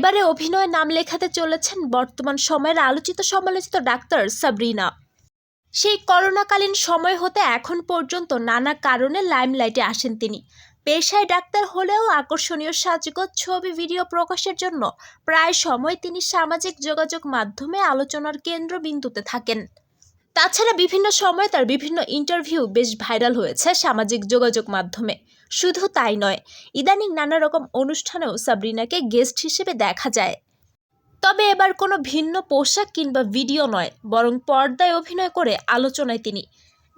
এবারে অভিনয়ে নাম লেখাতে চলেছেন বর্তমান সময়ের আলোচিত সমালোচিত ডাক্তার সাবরিনা। সেই করোনাকালীন সময় হতে এখন পর্যন্ত নানা কারণে লাইমলাইটে আসেন তিনি। পেশায় ডাক্তার হলেও আকর্ষণীয় সাজগোজ, ছবি, ভিডিও প্রকাশের জন্য প্রায় সময় তিনি সামাজিক যোগাযোগ মাধ্যমে আলোচনার কেন্দ্রবিন্দুতে থাকেন। তাছাড়া বিভিন্ন সময় তার বিভিন্ন ইন্টারভিউ বেশ ভাইরাল হয়েছে সামাজিক যোগাযোগ মাধ্যমে। শুধু তাই নয়, ইদানিং নানা রকম অনুষ্ঠানেও সাবরিনাকে গেস্ট হিসেবে দেখা যায়। তবে এবার কোনো ভিন্ন পোশাক কিংবা ভিডিও নয়, বরং পর্দায় অভিনয় করে আলোচনায় তিনি।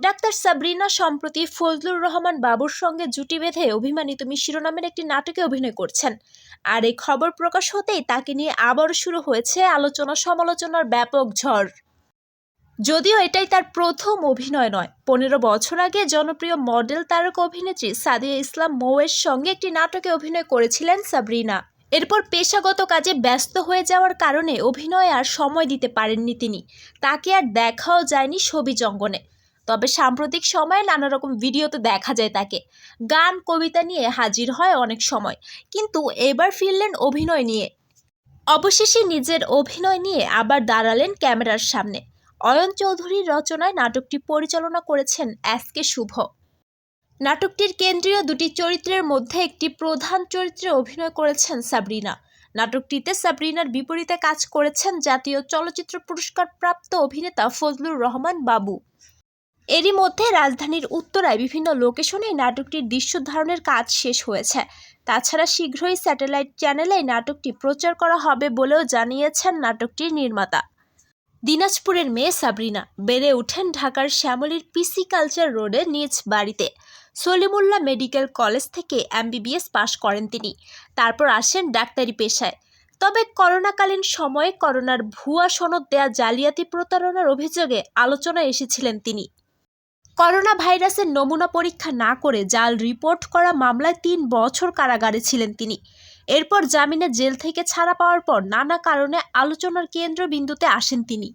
ডাক্তার সাবরিনা সম্প্রতি ফজলুর রহমান বাবুর সঙ্গে জুটি বেঁধে অভিমানী তুমি শিরোনামের একটি নাটকে অভিনয় করছেন। আর এই খবর প্রকাশ হতেই তাকে নিয়ে আবারও শুরু হয়েছে আলোচনা সমালোচনার ব্যাপক ঝড়। যদিও এটাই তার প্রথম অভিনয় নয়। পনেরো বছর আগে জনপ্রিয় মডেল তারকা অভিনেত্রী সাদিয়া ইসলাম মৌয়ের সঙ্গে একটি নাটকে অভিনয় করেছিলেন সাবরিনা। এরপর পেশাগত কাজে ব্যস্ত হয়ে যাওয়ার কারণে অভিনয়ে আর সময় দিতে পারেননি তিনি। তাকে আর দেখাও যায়নি ছবি জঙ্গনে। তবে সাম্প্রতিক সময়ে নানা রকম ভিডিওতে দেখা যায় তাকে। গান, কবিতা নিয়ে হাজির হয় অনেক সময়। কিন্তু এবার ফিরলেন অভিনয় নিয়ে। অবশেষে নিজের অভিনয় নিয়ে আবার দাঁড়ালেন ক্যামেরার সামনে। অয়ন চৌধুরীর রচনায় নাটকটি পরিচালনা করেছেন এস কে শুভ। নাটকটির কেন্দ্রীয় দুটি চরিত্রের মধ্যে একটি প্রধান চরিত্রে অভিনয় করেছেন সাবরিনা। নাটকটিতে সাবরিনার বিপরীতে কাজ করেছেন জাতীয় চলচ্চিত্র পুরস্কার প্রাপ্ত অভিনেতা ফজলুর রহমান বাবু। এরই মধ্যে রাজধানীর উত্তরায় বিভিন্ন লোকেশনে নাটকটির দৃশ্য ধারণের কাজ শেষ হয়েছে। তাছাড়া শীঘ্রই স্যাটেলাইট চ্যানেলে নাটকটি প্রচার করা হবে বলেও জানিয়েছেন নাটকটির নির্মাতা। দিনাজপুরের মেয়ে সাবরিনা বেড়ে ওঠেন ঢাকার শ্যামলীর পিসি কালচার রোডে নিজ বাড়িতে। সলিমুল্লাহ মেডিকেল কলেজ থেকে এমবিবিএস পাশ করেন তিনি। তারপর আসেন ডাক্তারি পেশায়। তবে করোনাকালীন সময়ে করোনার ভুয়া সনদ দেয়া জালিয়াতি প্রতারণার অভিযোগে আলোচনায় এসেছিলেন তিনি। করোনা ভাইরাসের নমুনা পরীক্ষা না করে জাল রিপোর্ট করা মামলায় তিন বছর কারাগারে ছিলেন তিনি। এরপর জামিনে জেল থেকে ছাড়া পাওয়ার পর নানা কারণে আলোচনার কেন্দ্রবিন্দুতে আসেন তিনি।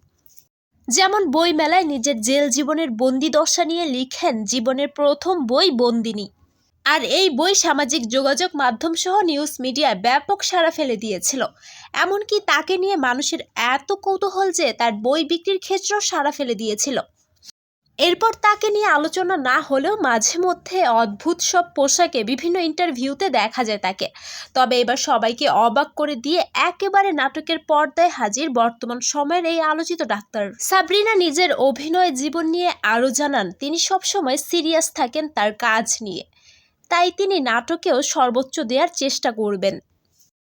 যেমন বই মেলায় নিজের জেল জীবনের বন্দি দশা নিয়ে লিখেন জীবনের প্রথম বই বন্দিনী। আর এই বই সামাজিক যোগাযোগ মাধ্যম সহ নিউজ মিডিয়ায় ব্যাপক সাড়া ফেলে দিয়েছিল। এমনকি তাকে নিয়ে মানুষের এত কৌতূহল যে তার বই বিক্রির ক্ষেত্রেও সাড়া ফেলে দিয়েছিল। এরপর তাকে নিয়ে আলোচনা না হলেও মাঝে মধ্যে অদ্ভুত সব পোশাকে বিভিন্ন ইন্টারভিউতে দেখা যায় তাকে। তবে এবার সবাইকে অবাক করে দিয়ে একেবারে নাটকের পর্দায় হাজির বর্তমান সময়ের এই আলোচিত ডাক্তার। সাবরিনা নিজের অভিনয় জীবন নিয়ে আরও জানান, তিনি সবসময় সিরিয়াস থাকেন তার কাজ নিয়ে। তাই তিনি নাটকেও সর্বোচ্চ দেওয়ার চেষ্টা করবেন।